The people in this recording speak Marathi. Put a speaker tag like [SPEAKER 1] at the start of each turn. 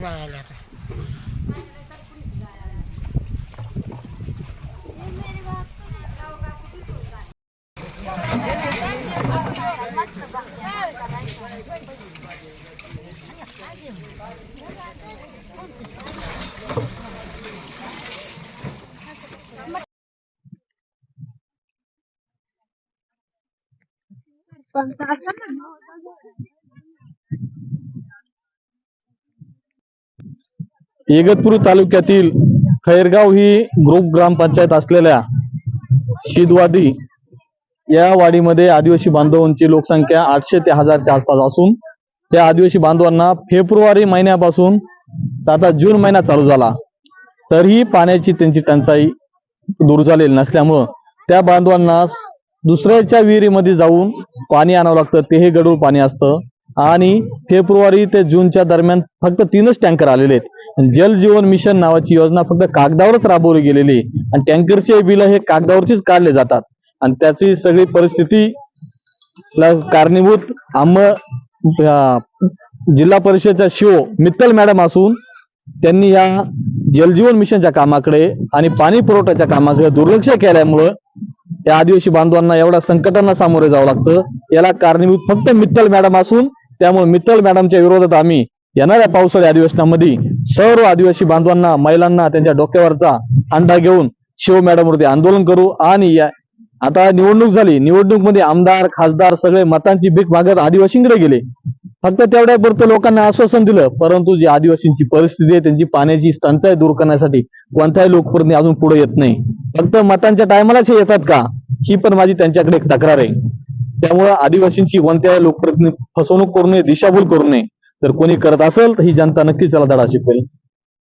[SPEAKER 1] राहिला आता.
[SPEAKER 2] इगतपुरी तालुक्यातील खैरगाव ही ग्रुप ग्रामपंचायत असलेल्या शिदवादी या वाडीमध्ये आदिवासी बांधवांची लोकसंख्या आठशे ते हजारच्या आसपास असून त्या आदिवासी बांधवांना फेब्रुवारी महिन्यापासून आता जून महिना चालू झाला. तरीही पाण्याची त्यांची टंचाई दूर झालेली नसल्यामुळं त्या बांधवांना दुसऱ्याच्या विहिरीमध्ये जाऊन पाणी आणावं लागतं तेही गडूळ पाणी असतं. आणि फेब्रुवारी ते जूनच्या दरम्यान फक्त तीनच टँकर आलेले आहेत. जल जीवन मिशन नावाची योजना फक्त कागदावरच राबवली गेलेली आणि टँकरचे बिल हे कागदावरचीच काढले जातात. आणि त्याची सगळी परिस्थिती ला कारणीभूत आम जिल्हा परिषदच्या शिव मित्तल मॅडम असून त्यांनी या जलजीवन मिशनच्या कामाकडे आणि पाणी पुरवठ्याच्या कामाकडे दुर्लक्ष केल्यामुळं या आदिवासी बांधवांना एवढ्या संकटांना सामोरे जावं लागतं. याला कारणीभूत फक्त मित्तल मॅडम असून त्यामुळे मित्तल मॅडमच्या विरोधात आम्ही येणाऱ्या पावसाळी अधिवेशनामध्ये सर्व आदिवासी बांधवांना महिलांना त्यांच्या डोक्यावरचा अंडा घेऊन शिव मॅडमवरती आंदोलन करू. आणि आता निवडणूक झाली. निवडणूकमध्ये आमदार खासदार सगळे मतांची भीक मागत आदिवासींकडे गेले. फक्त तेवढ्यापुरतं लोकांना आश्वासन दिलं. परंतु जी आदिवासींची परिस्थिती आहे त्यांची पाण्याची टंचाई दूर करण्यासाठी कोणताही लोकप्रतिनिधी अजून पुढे येत नाही. फक्त मतांच्या टायमालाच हे येतात का? ही पण माझी त्यांच्याकडे एक तक्रार आहे. त्यामुळं आदिवासींची कोणत्याही लोकप्रतिनिधी फसवणूक करू नये दिशाभूल करू नये. जर कोणी करत असेल तर ही जनता नक्कीच त्याला धडा शिकवेल.